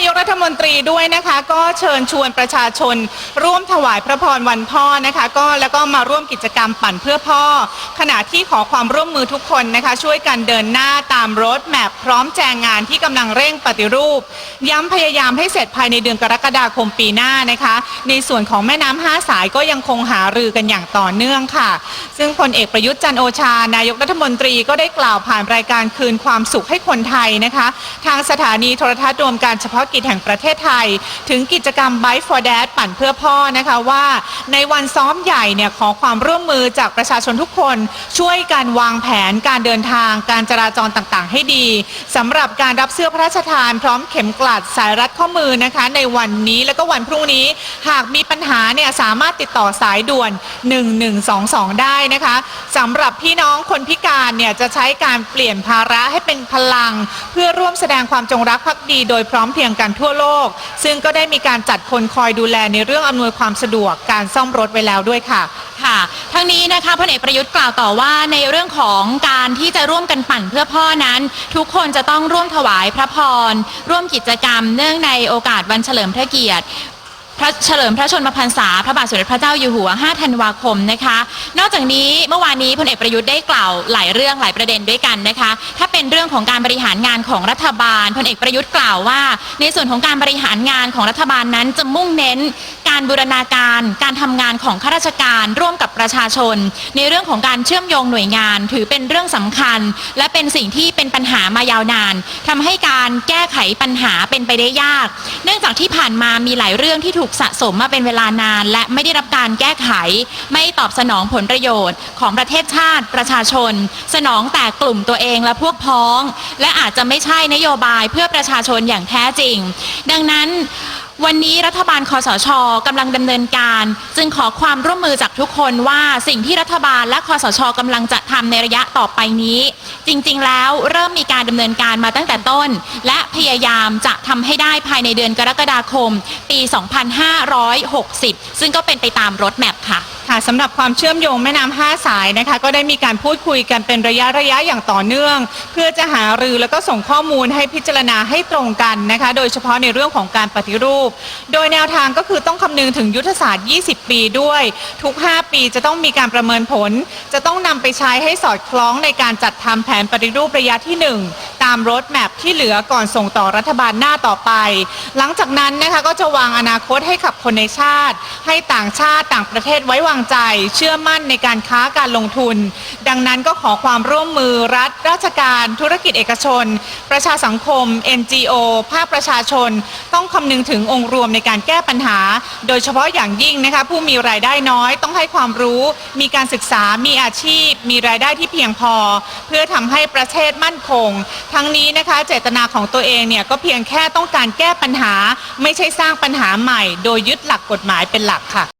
ายกรัฐมนตรีด้วยนะคะ ก็เชิญชวนประชาชน ร่วมถวายพระพรวันพ่อนะคะ ก็แล้วก็มาร่วมกิจกรรมปั่นเพื่อพ่อ ขณะที่ขอความร่วมมือทุกคนนะคะ ช่วยกันเดินหน้าตามรถแมพพร้อมแจงงานที่กำลังเร่งปฏิรูป ย้ำพยายามให้เสร็จภายในเดือนกรกฎาคมปีหน้านะคะ ในส่วนของแม่น้ำห้าสายก็ยังคงหารือกันอย่างต่อเนื่องค่ะ ซึ่งพลเอกประยุทธ์จันโอชา นายกรัฐมนตรีก็ได้กล่าวผ่านรายการคืนความสุขให้คนไทยนะคะ ทางสถานีโทรทัศน์รวมการเฉพาะกิจแห่งประเทศไทย ถึงกิจกรรม Bike for Dad ปั่นเพื่อพ่อนะคะว่า ในวันซ้อมใหญ่เนี่ยขอความร่วมมือจากประชาชนทุกคน ช่วยกันวางแผนการเดินทาง การจราจรต่างๆ ให้ดีสำหรับการรับเสื้อพระราชทาน พร้อมเข็มกลัดสายรัดข้อมือนะคะในวันนี้แล้วก็วันพรุ่งนี้ หากมีปัญหาเนี่ยสามารถติดต่อสายด่วน 1122 ได้นะคะสำหรับพี่น้องคนพิการเนี่ยจะใช้การเปลี่ยนภาระให้เป็นพลัง เพื่อร่วมแสดงความจงรักภักดี โดยพร้อมเพรียงกันทั่วโลก ซึ่งก็ได้มีการจัดคนคอยดูแลในเรื่องอำนวยความสะดวกการซ่อมรถไว้แล้วด้วยค่ะ ค่ะ ทั้งนี้นะคะพลเอกประยุทธ์กล่าวต่อว่าในเรื่องของการที่จะร่วมกันปั่นเพื่อพ่อนั้น ทุกคนจะต้องร่วมถวายพระพร ร่วมกิจกรรม เนื่องในโอกาสวันเฉลิมพระเกียรติ พระเฉลิมพระชนมพรรษาพระบาทสมเด็จพระเจ้าอยู่หัว 5 ธันวาคมนะคะ นอกจากนี้เมื่อวานนี้พลเอกประยุทธ์ได้กล่าวหลายเรื่องหลายประเด็นด้วยกันนะคะ ถ้าเป็นเรื่องของการบริหารงานของรัฐบาลพลเอกประยุทธ์กล่าวว่า ในส่วนของการบริหารงานของรัฐบาลนั้นจะมุ่งเน้น การบูรณาการ การทำงานของข้าราชการร่วมกับประชาชน ในเรื่องของการเชื่อมโยงหน่วยงาน ถือเป็นเรื่องสำคัญ และเป็นสิ่งที่เป็นปัญหามายาวนานทำให้การแก้ไขปัญหาเป็นไปได้ยาก เนื่องจากที่ผ่านมามีหลายเรื่องที่ถูกสะสมมาเป็นเวลานาน และไม่ได้รับการแก้ไข ไม่ตอบสนองผลประโยชน์ ของประเทศชาติประชาชน สนองแต่กลุ่มตัวเองและพวกพ้อง และอาจจะไม่ใช่นโยบายเพื่อประชาชนอย่างแท้จริง ดังนั้น วันนี้รัฐบาลคอสชกำลังดำเนินการ จึงขอความร่วมมือจากทุกคนว่าสิ่งที่รัฐบาลและคอสชกำลังจะทำในระยะต่อไปนี้ จริงๆ แล้วเริ่มมีการดำเนินการมาตั้งแต่ต้น และพยายามจะทำให้ได้ภายในเดือนกรกฎาคม ปี 2560 ซึ่งก็เป็นไปตามรถแมพค่ะ ค่ะสำหรับความเชื่อมโยงแม่น้ำห้าสายนะคะ ก็ได้มีการพูดคุยกันเป็นระยะระยะอย่างต่อเนื่อง เพื่อจะหารือแล้วก็ส่งข้อมูลให้พิจารณาให้ตรงกันนะคะ โดยเฉพาะในเรื่องของการปฏิรูป โดยแนวทางก็คือต้องคำนึงถึงยุทธศาสตร์ 20 ปีด้วย ทุก 5 ปีจะต้องมีการประเมินผล จะต้องนำไปใช้ให้สอดคล้องในการจัดทำแผนปฏิรูประยะที่ 1ามรถแมพที่เหลือก่อนส่งต่อรัฐบาลหน้าต่อไป หลังจากนั้นนะคะก็จะวางอนาคตให้กับคนในชาติ ให้ต่างชาติต่างประเทศไว้วางใจ เชื่อมั่นในการค้าการลงทุน ดังนั้นก็ขอความร่วมมือรัฐราชการธุรกิจเอกชน ประชาสังคม NGO ภาคประชาชน ต้องคำนึงถึงองค์รวมในการแก้ปัญหา โดยเฉพาะอย่างยิ่งนะคะผู้มีรายได้น้อยต้องให้ความรู้มีการศึกษามีอาชีพ มีรายได้ที่เพียงพอ เพื่อทำให้ประเทศมั่นคงทัั้งนี้นะคะ เจตนาของตัวเองเนี่ยก็เพียงแค่ต้องการแก้ปัญหา ไม่ใช่สร้างปัญหาใหม่ โดยยึดหลักกฎหมายเป็นหลักค่ะ